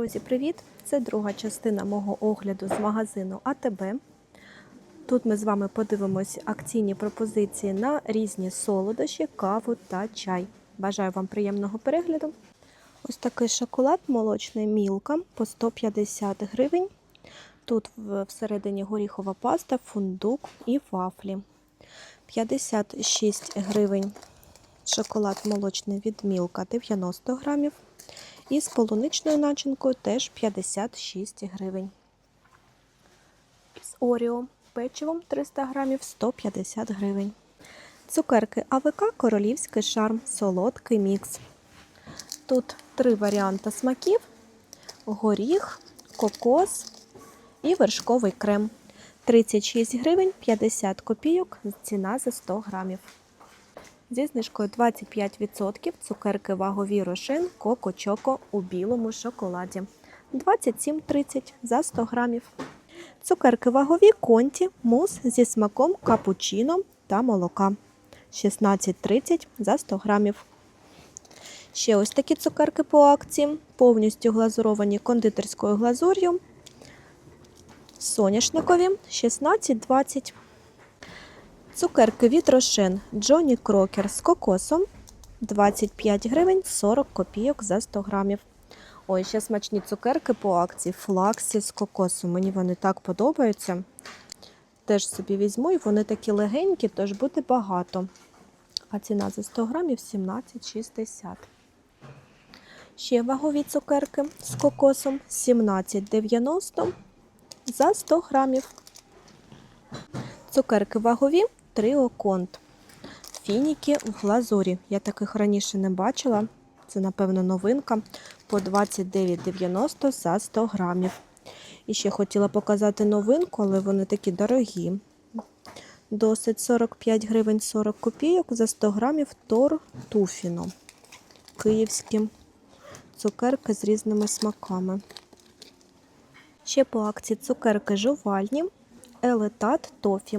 Друзі, привіт! Це друга частина мого огляду з магазину АТБ. Тут ми з вами подивимось акційні пропозиції на різні солодощі, каву та чай. Бажаю вам приємного перегляду. Ось такий шоколад молочний мілка по 150 гривень. Тут всередині горіхова паста, фундук і вафлі. 56 гривень. Шоколад молочний від мілка 90 грамів. І з полуничною начинкою теж 56 гривень. З Оріо печивом 300 грамів 150 гривень. Цукерки АВК Королівський шарм, солодкий мікс. Тут три варіанти смаків: горіх, кокос і вершковий крем. 36 гривень 50 копійок, ціна за 100 грамів. Зі знижкою 25% цукерки вагові рошен Коко Чоко у білому шоколаді. 27,30 за 100 грамів. Цукерки вагові конті мус зі смаком капучино та молока. 16,30 за 100 грамів. Ще ось такі цукерки по акції, повністю глазуровані кондитерською глазур'ю. Соняшникові 16,20. Цукерки від Рошен Джонні Крокер з кокосом 25 гривень 40 копійок за 100 грамів. Ой, ще смачні цукерки по акції флаксі з кокосом. Мені вони так подобаються. Теж собі візьму, і вони такі легенькі, тож буде багато. А ціна за 100 грамів 17,60. Ще вагові цукерки з кокосом 17,90 за 100 грамів. Цукерки вагові Тріо Конт. Фініки в глазурі. Я таких раніше не бачила. Це, напевно, новинка по 29,90 за 100 грамів. І ще хотіла показати новинку, але вони такі дорогі. Досить 45 гривень 40 копійок за 100 грамів Тор Туфіно. Київські цукерки з різними смаками. Ще по акції цукерки жувальні. Елетат тофі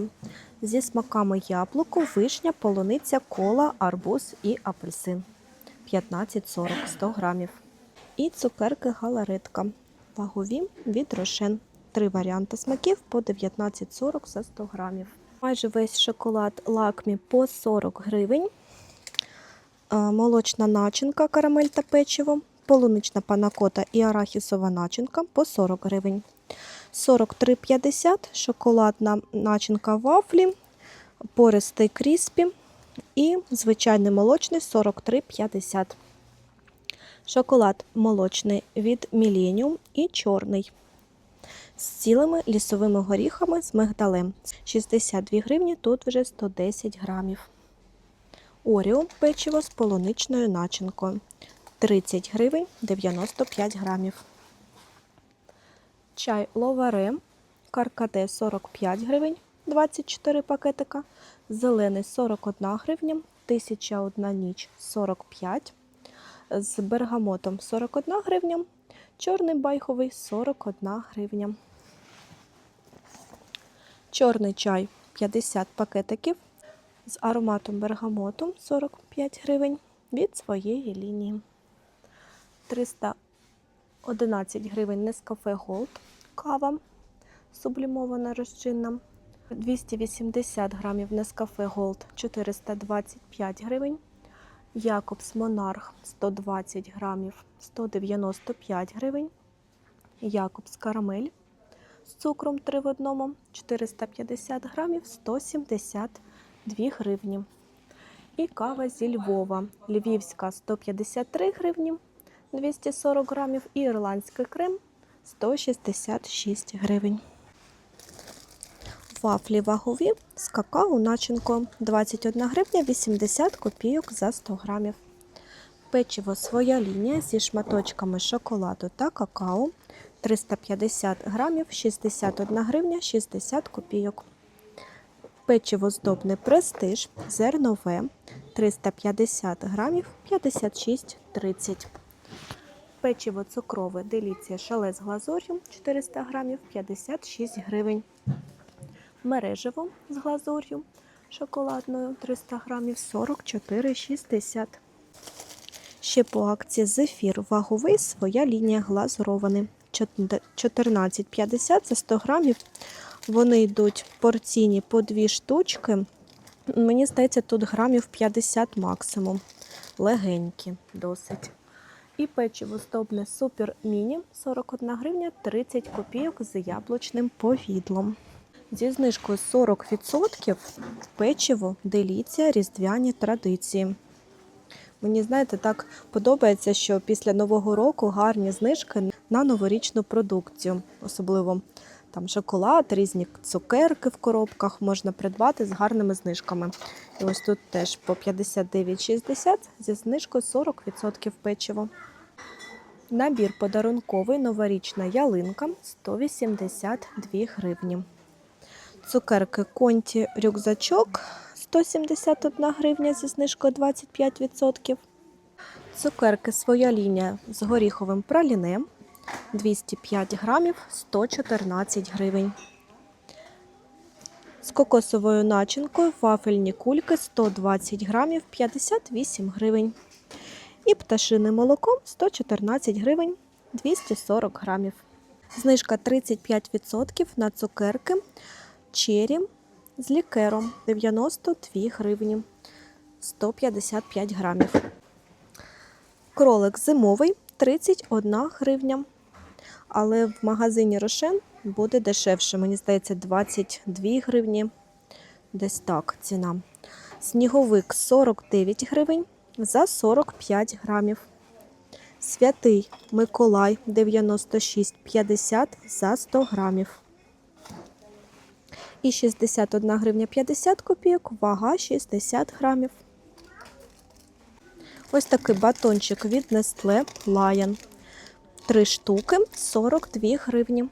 зі смаками яблуко, вишня, полуниця, кола, арбуз і апельсин 15,40 100 грамів. І цукерки галаретка. Вагові від рошен. Три варіанти смаків по 19,40 за 100 грамів. Майже весь шоколад лакмі по 40 гривень. Е, Молочна начинка, карамель та печиво, полунична панакота і арахісова начинка по 40 гривень. 43,50 шоколадна начинка вафлі, пористий кріспі і звичайний молочний 43,50. Шоколад молочний від Millennium і чорний. З цілими лісовими горіхами з мигдалем. 62 гривні, тут вже 110 грамів. Оріо печиво з полуничною начинкою. 30 гривень 95 грамів. Чай ловаре, каркаде 45 гривень, 24 пакетика, зелений 41 гривня, 1001 ніч 45, з бергамотом 41 гривня, чорний байховий 41 гривня. Чорний чай 50 пакетиків з ароматом бергамоту 45 гривень від своєї лінії. 300 11 гривень Nescafe Gold кава сублімована розчинна. 280 грамів Nescafe Gold 425 гривень. Якобс Монарх 120 грамів 195 гривень. Якобс Карамель з цукром 3 в одному 450 грамів 172 гривні. І кава зі Львова. Львівська 153 гривні. 240 грамів і ірландський крем 166 гривень. Вафлі вагові з какао начинкою 21 гривня 80 копійок за 100 грамів. Печиво своя лінія зі шматочками шоколаду та какао 350 грамів 61 гривня 60 копійок. Печиво здобне престиж зернове 350 грамів 56,30 Печиво цукрове деліція шале з глазур'ю 400 грамів 56 гривень. Мережево з глазур'ю шоколадною 300 грамів 44,60. Ще по акції зефір ваговий, своя лінія глазурований. 14,50 за 100 грамів. Вони йдуть порційні по дві штучки. Мені здається, тут грамів 50 максимум. Легенькі досить. І печиво здобне супер міні 41 гривня 30 копійок з яблучним повідлом. Зі знижкою 40% печиво деліція різдвяні традиції. Мені, знаєте, так подобається, що після Нового року гарні знижки на новорічну продукцію, особливо там шоколад, різні цукерки в коробках можна придбати з гарними знижками. І ось тут теж по 59,60 зі знижкою 40% печиво. Набір подарунковий новорічна ялинка 182 гривні. Цукерки Конті рюкзачок 171 гривня зі знижкою 25%. Цукерки своя лінія з горіховим пралінем 205 грамів 114 гривень. З кокосовою начинкою вафельні кульки 120 грамів 58 гривень. І пташине молоко 114 гривень 240 грамів. Знижка 35% на цукерки чері з лікером 92 гривні 155 грамів. Кролик зимовий 31 гривня. Але в магазині Рошен буде дешевше. Мені здається, 22 гривні. Десь так ціна. Сніговик 49 гривень за 45 грамів. Святий Миколай 96,50 за 100 грамів. І 61 гривня 50 копійок, вага 60 грамів. Ось такий батончик від Nestle Lion. Три штуки 42 гривні.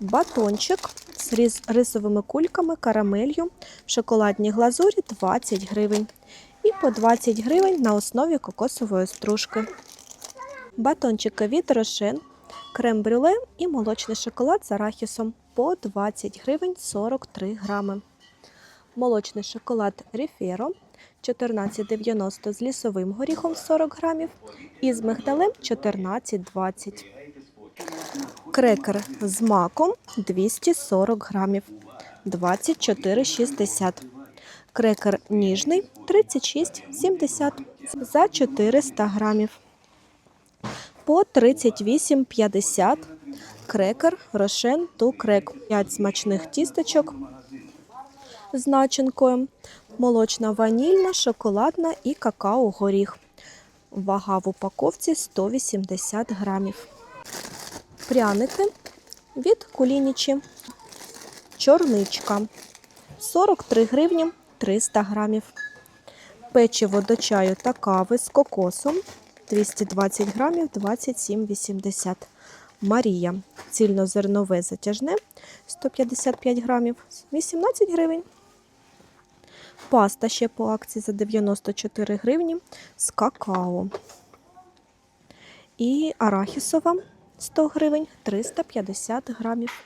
Батончик з рисовими кульками, карамелью в шоколадній глазурі 20 гривень. І по 20 гривень на основі кокосової стружки. Батончики від Рошен, крем-брюле і молочний шоколад з арахісом по 20 гривень 43 грами. Молочний шоколад Ріфєро 14,90 з лісовим горіхом 40 грамів і з мигдалем 14,20. Крекер з маком 240 грамів 24,60. Крекер ніжний 36,70 за 400 грамів. По 38,50 крекер Рошен ту крек. 5 смачних тістечок з начинкою. Молочна ванільна, шоколадна і какао-горіх. Вага в упаковці 180 грамів. Пряники від кулінічі. Чорничка 43 гривні 300 грамів. Печиво до чаю та кави з кокосом 220 грамів 27,80. Марія цільнозернове затяжне 155 грамів 18 гривень. Паста ще по акції за 94 гривні з какао. І арахісова 100 гривень 350 грамів.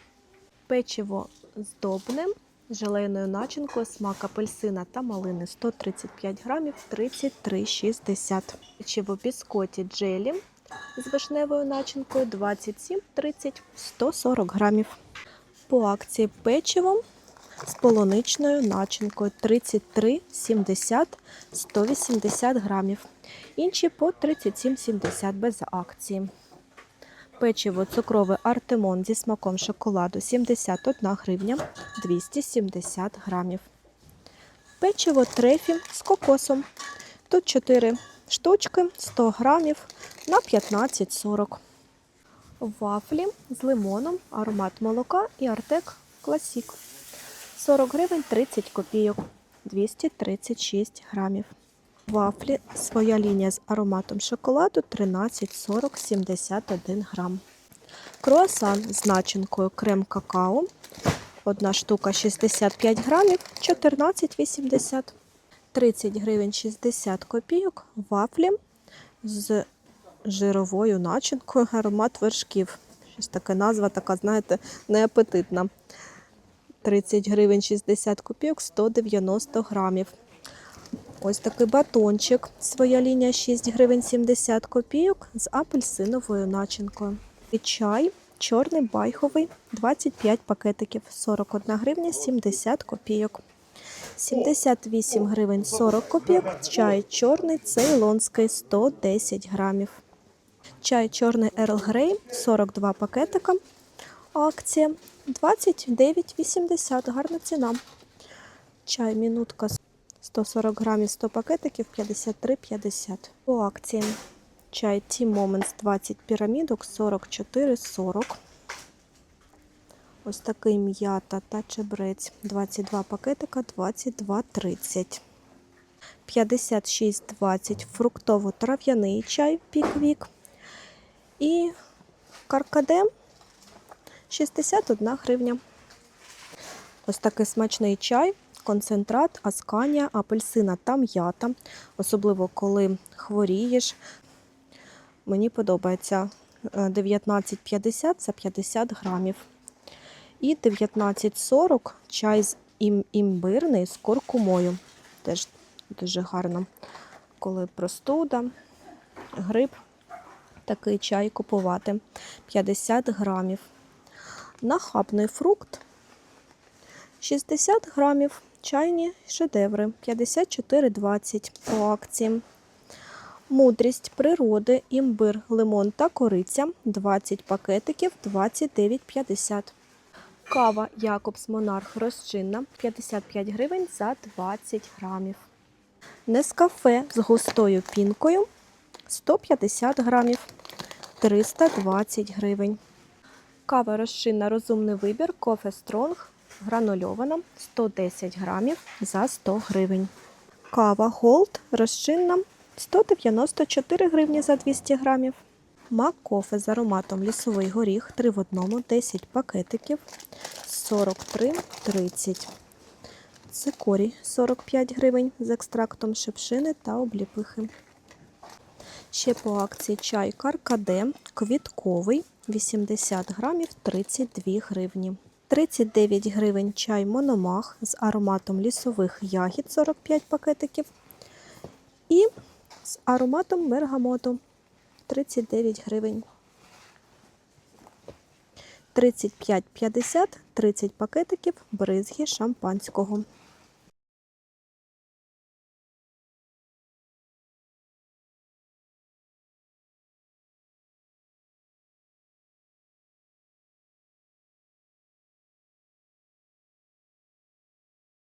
Печиво здобне з желейною начинкою, смак апельсина та малини 135 грамів 33,60. Печиво біскоті джелі з вишневою начинкою 27,30 140 грамів. По акції печиво з полуничною начинкою 33,70 180 грамів. Інші по 37,70 без акції. Печиво цукрове Артемон зі смаком шоколаду 71 гривня 270 грамів. Печиво трефі з кокосом. Тут 4 штучки 100 грамів на 15,40. Вафлі з лимоном, аромат молока і Артек Класік. 40 гривень 30 копійок 236 грамів. Вафлі своя лінія з ароматом шоколаду 13,40 71 грам. Круасан з начинкою крем какао. Одна штука 65 грамів 14,80. 30 гривень 60 копійок. Вафлі з жировою начинкою аромат вершків. Щось таке назва, така, знаєте, неапетитна. 30 гривень 60 копійок 190 грамів. Ось такий батончик. Своя лінія 6 гривень 70 копійок з апельсиновою начинкою. І чай чорний байховий 25 пакетиків 41 гривня 70 копійок. 78 гривень 40 копійок. Чай чорний цейлонський 110 грамів. Чай чорний Earl Grey 42 пакетика. Акція 29,80. Гарна ціна. Чай мінутка 140 грамів 100 пакетиків 53,50. По акції. Чай Tea Moments 20 пірамідок 44,40. Ось такий м'ята та чебрець 22 пакетика 22,30. 56,20 фруктово-трав'яний чай піквік. І каркадем 61 гривня. Ось такий смачний чай, концентрат, асканія, апельсина та м'ята. Особливо коли хворієш. Мені подобається е, 19,50 за 50 грамів. І 19,40 чай з імбирний з куркумою. Теж дуже гарно, коли простуда, грип, такий чай купувати. 50 грамів. Нахабний фрукт 60 грамів. Чайні шедеври 54,20 по акції. Мудрість природи, імбир, лимон та кориця 20 пакетиків 29,50. Кава Якобс Монарх розчинна 55 гривень за 20 грамів. Нескафе з густою пінкою 150 грамів 320 гривень. Кава розчинна розумний вибір Кофе Стронг гранульована 110 грамів за 100 гривень. Кава Голд розчинна 194 гривні за 200 грамів. Мак кофе з ароматом лісовий горіх 3 в одному 10 пакетиків 43,30. Цикорій 45 гривень з екстрактом шипшини та обліпихи. Ще по акції чай Каркаде квітковий 80 грамів 32 гривні. 39 гривень чай Мономах з ароматом лісових ягід 45 пакетиків. І з ароматом бергамоту 39 гривень. 35,50 30 пакетиків бризги шампанського.